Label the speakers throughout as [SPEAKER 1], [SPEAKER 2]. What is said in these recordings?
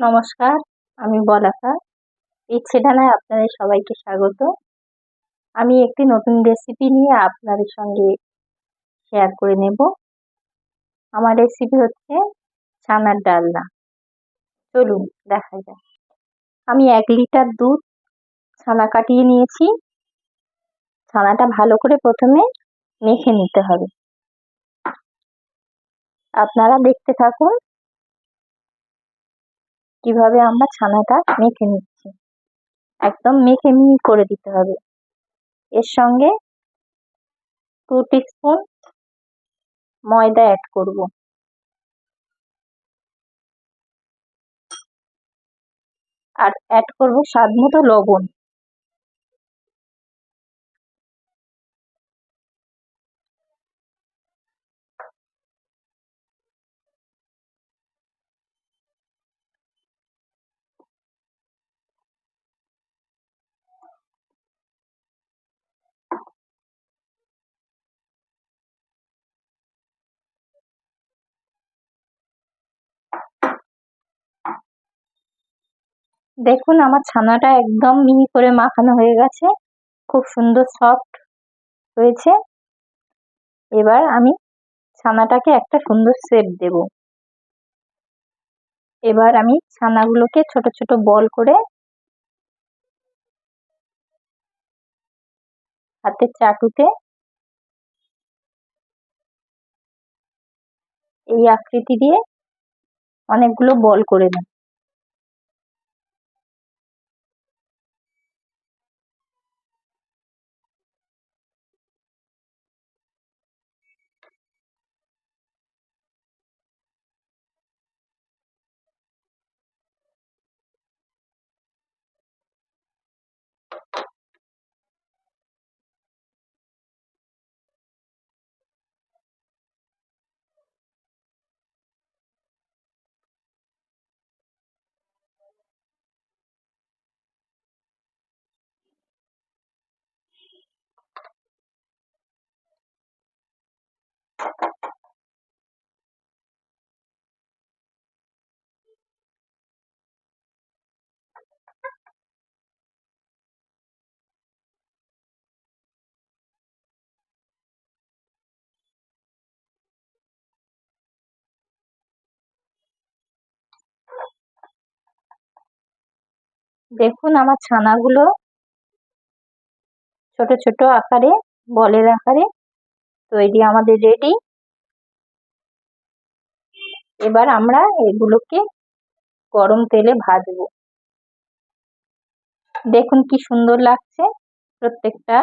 [SPEAKER 1] নমস্কার, আমি বলাকা। এই ছেডানায় আপনাদের সবাইকে স্বাগত। আমি একটি নতুন রেসিপি নিয়ে আপনাদের সঙ্গে শেয়ার করে নেব। আমার রেসিপি হচ্ছে ছানার ডালনা। চলুন, দেখা যাক। আমি এক লিটার দুধ ছানা কাটিয়ে নিয়েছি। ছানাটা ভালো করে প্রথমে মেখে নিতে হবে। আপনারা দেখতে থাকুন কীভাবে আমরা ছানাটা মেখে নিচ্ছি। একদম মেখে মিহি করে দিতে হবে। এর সঙ্গে টু স্পুন ময়দা অ্যাড করব। আর অ্যাড করব স্বাদ মতো লবণ। দেখুন, আমার ছানাটা একদম মিহি করে মাখানো হয়ে গেছে। খুব সুন্দর সফট হয়েছে। এবার আমি ছানাটাকে একটা সুন্দর শেপ দেব। এবার আমি ছানাগুলোকে ছোট ছোট বল করে হাতের চাটুতে এই আকৃতি দিয়ে অনেকগুলো বল করে নেব দেখুন আমার ছানাগুলো ছোট ছোট আকারে, বলের আকারে তৈরি আমাদের রেডি। এবার আমরা এগুলোকে গরম তেলে ভাজবো। দেখুন কি সুন্দর লাগছে প্রত্যেকটা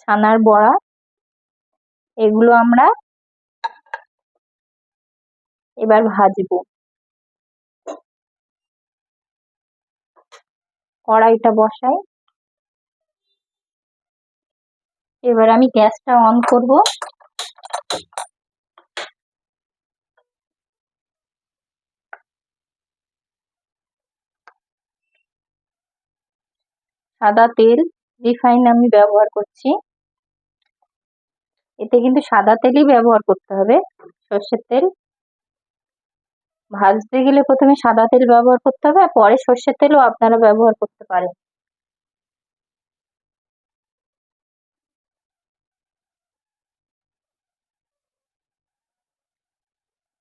[SPEAKER 1] ছানার বড়া। এগুলো আমরা এবার ভাজবো। কড়াইটা বসাই। এবার আমি গ্যাসটা অন করব। সাদা তেল, রিফাইন আমি ব্যবহার করছি। এতে কিন্তু সাদা তেলই ব্যবহার করতে হবে। সর্ষের তেল। ভাজতে গেলে প্রথমে সাদা তেল ব্যবহার করতে হবে, পরে সর্ষের তেলও আপনারা ব্যবহার করতে পারেন।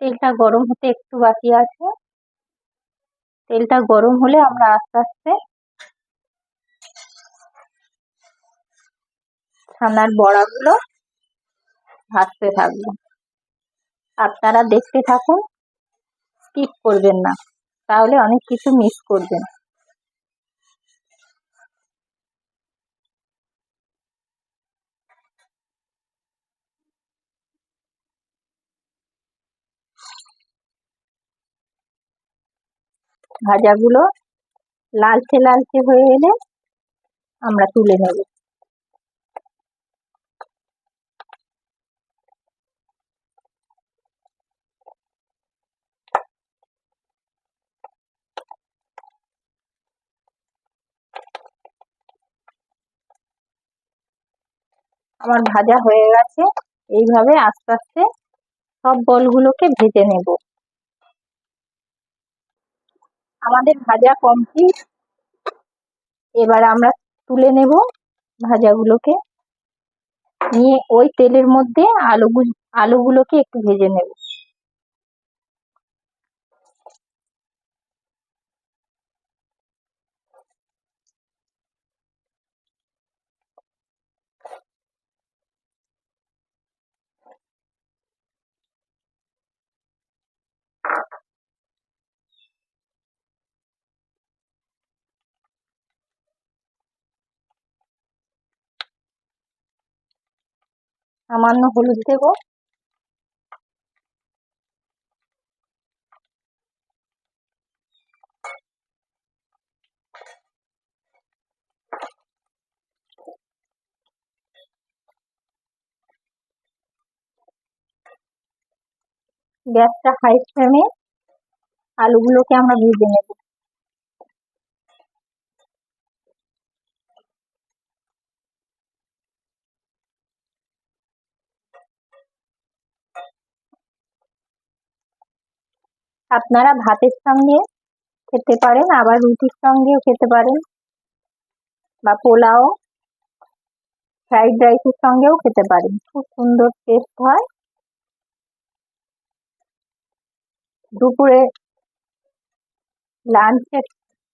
[SPEAKER 1] তেলটা গরম হতে একটু বাকি আছে। তেলটা গরম হলে আমরা আস্তে আস্তে ছানার বড়াগুলো ভাজতে থাকব। আপনারা দেখতে থাকুন। স্কিপ করবেন না। তাহলে অনেক কিছু মিস করবেন। ভাজাগুলো লালচে লালচে হয়ে এলে আমরা তুলে নেব। আমার ভাজা হয়ে গেছে। এইভাবে আস্তে আস্তে সব বলগুলোকে ভেজে নেব। আমাদের ভাজা কমপ্লিট এবার আমরা তুলে নেব ভাজাগুলোকে। নিয়ে ওই তেলের মধ্যে আলুগুলো আলুগুলোকে একটু ভেজে নেব। সামান্য হলুদ দেব। গ্যাসটা হাই ফ্লেমে আলুগুলোকে আমরা ভেজে নেব। আপনারা ভাতের সঙ্গে খেতে পারেন, আবার রুটির সঙ্গেও খেতে পারেন। বা পোলাও ফ্রাইড রাইসের সঙ্গেও খেতে পারেন। খুব সুন্দর টেস্ট হয়। দুপুরে লাঞ্চে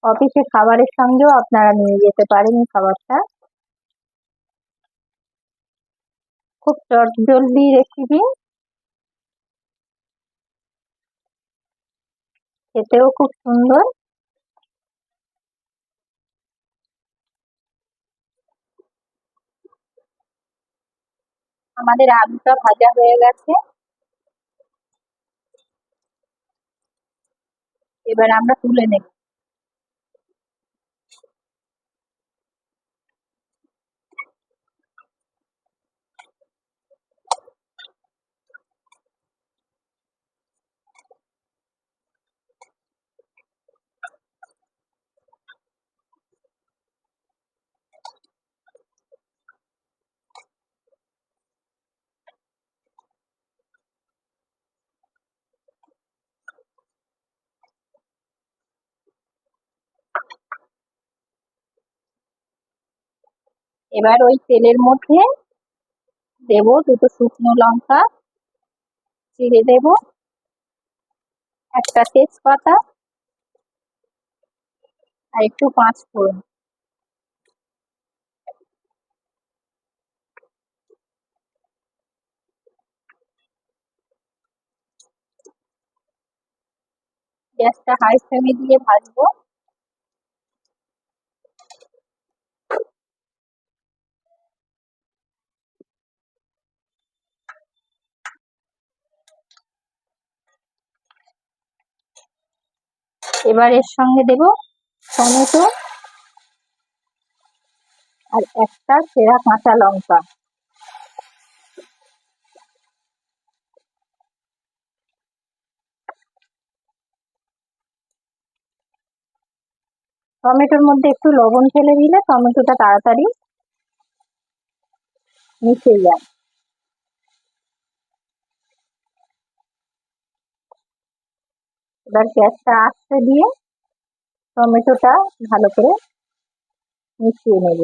[SPEAKER 1] অফিসে খাবারের সঙ্গেও আপনারা নিয়ে যেতে পারেন খাবারটা। খুব চটজলদি রেসিপি খেতেও খুব সুন্দর। আমাদের আলুটা ভাজা হয়ে গেছে। এবার আমরা তুলে নেব। এবার ওই তেলের মধ্যে দেব দুটো শুকনো লঙ্কা, চিড়ে দেব, একটা তেজপাতা আর একটু পাঁচ ফোড়ন। গ্যাসটা হাই ফ্লেমে দিয়ে ভাজবো। এবার এর সঙ্গে দেব টমেটো আর একটা সেরা কাঁচা লঙ্কা। টমেটোর মধ্যে একটু লবণ ফেলে দিলে টমেটোটা তাড়াতাড়ি মিশে যায়। এবার গ্যাসটা আস্তে দিয়ে টমেটোটা ভালো করে মিশিয়ে নেব।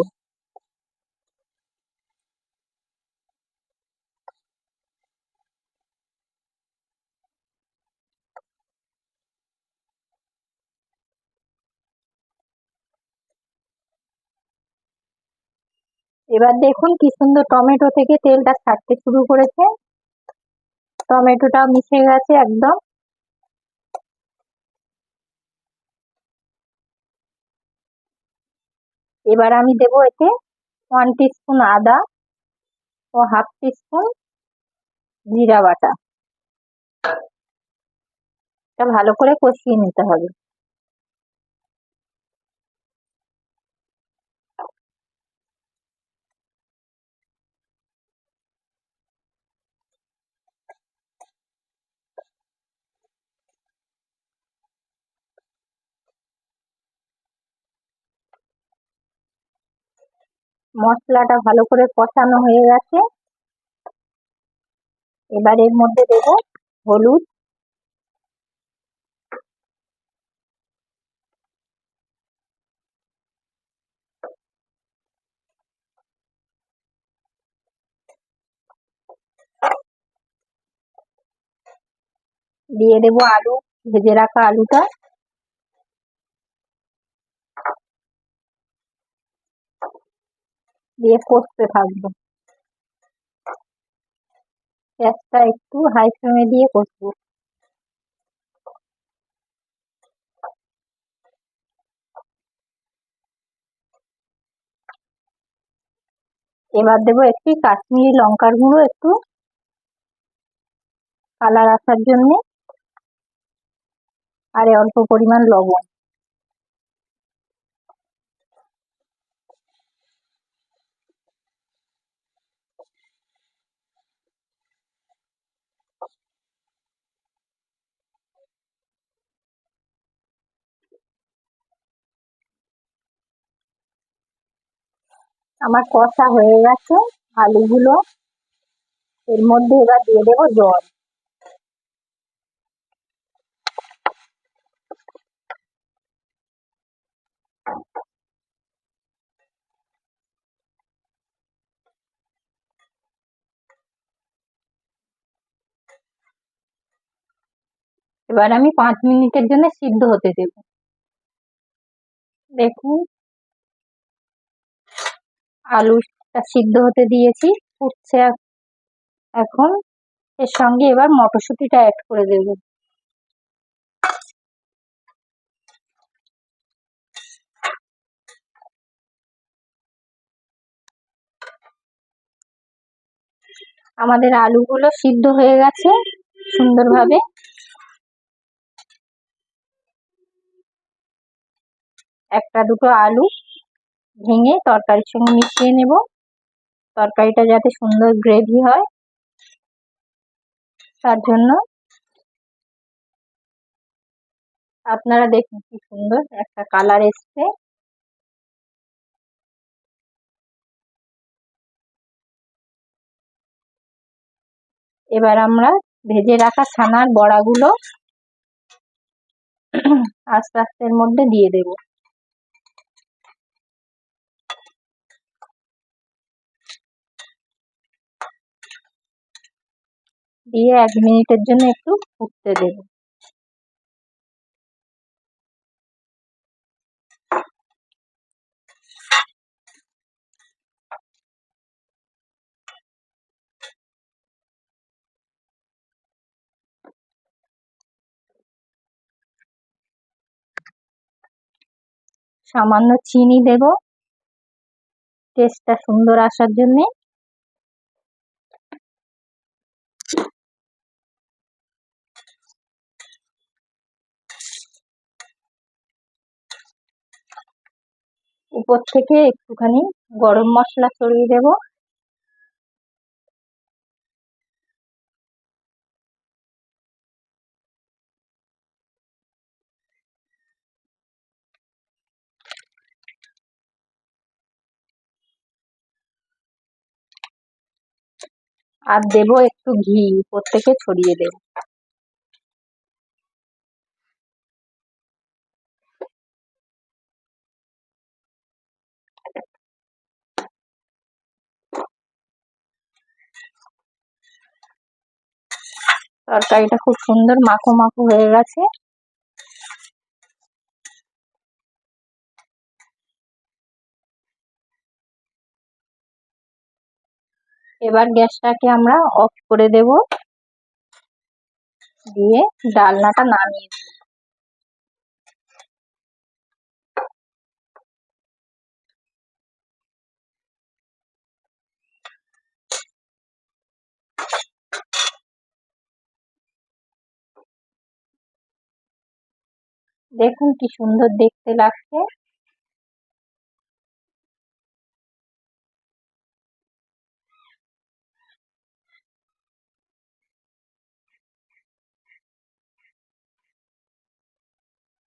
[SPEAKER 1] এবার দেখুন কি সুন্দর টমেটো থেকে তেলটা ছাড়তে শুরু করেছে। টমেটোটা মিশে গেছে একদম। এবার আমি দেব এতে ওয়ান টিস্পুন আদা ও হাফ টিস্পুন জিরা বাটা। ভালো করে কষিয়ে নিতে হবে। মশলাটা ভালো করে কষানো হয়ে গেছে। এবার এর মধ্যে দেব হলুদ। দিয়ে দেবো আলু, ভেজে রাখা আলুটা। দিয়ে কষতে থাকব। গ্যাসটা একটু হাই ফ্লেমে দিয়ে কষবো এবার দেবো একটি কাশ্মীরি লঙ্কার গুঁড়ো একটু কালার আসার জন্যে, আর অল্প পরিমাণ লবণ। আমার কষা হয়ে গেছে, আলুগুলো এর মধ্যে এবার দিয়ে দেবো জল। এবার আমি পাঁচ মিনিটের জন্য সিদ্ধ হতে দেব। দেখুন আলুটা সিদ্ধ হতে দিয়েছি ফুটছে এখন এর সঙ্গে এবার মটরশুঁটিটা অ্যাড করে দেব। আমাদের আলুগুলো সিদ্ধ হয়ে গেছে সুন্দরভাবে। একটা দুটো আলু ভেঙে তরকারির সঙ্গে মিশিয়ে নেব। তরকারিটা যাতে সুন্দর গ্রেভি হয়, তার জন্য আপনারা দেখুন কি সুন্দর একটা কালার এসছে। এবার আমরা ভেজে রাখা ছানার বড়াগুলো আস্তে আস্তে মধ্যে দিয়ে দেব। দিয়ে এক মিনিটের জন্য একটু ফুটতে দেব। সামান্য চিনি দেব। টেস্টটা সুন্দর আসার জন্যে উপর থেকে একটুখানি গরম মশলা ছড়িয়ে দেব। আর দেব একটু ঘি, উপর থেকে ছড়িয়ে দেব। তরকারিটা খুব সুন্দর মাখো মাখো হয়ে গেছে। এবার গ্যাসটাকে আমরা অফ করে দেব। দিয়ে ডালনাটা নামিয়ে দেব। দেখুন কি সুন্দর দেখতে লাগছে।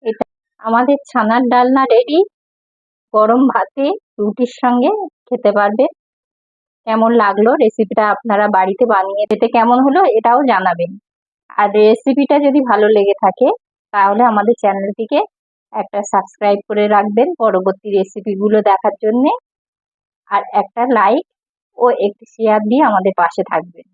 [SPEAKER 1] এটা আমাদের ছানার ডালনা রেডি। গরম ভাতে রুটির সঙ্গে খেতে পারবে কেমন লাগল রেসিপিটা আপনারা বাড়িতে বানিয়ে খেতে কেমন হলো এটাও জানাবেন। আর রেসিপিটা যদি ভালো লেগে থাকে তাহলে আমাদের চ্যানেলটিকে একটা সাবস্ক্রাইব করে রাখবেন পরবর্তী রেসিপিগুলো দেখার জন্যে। আর একটা লাইক ও একটি শেয়ার দিয়ে আমাদের পাশে থাকবেন।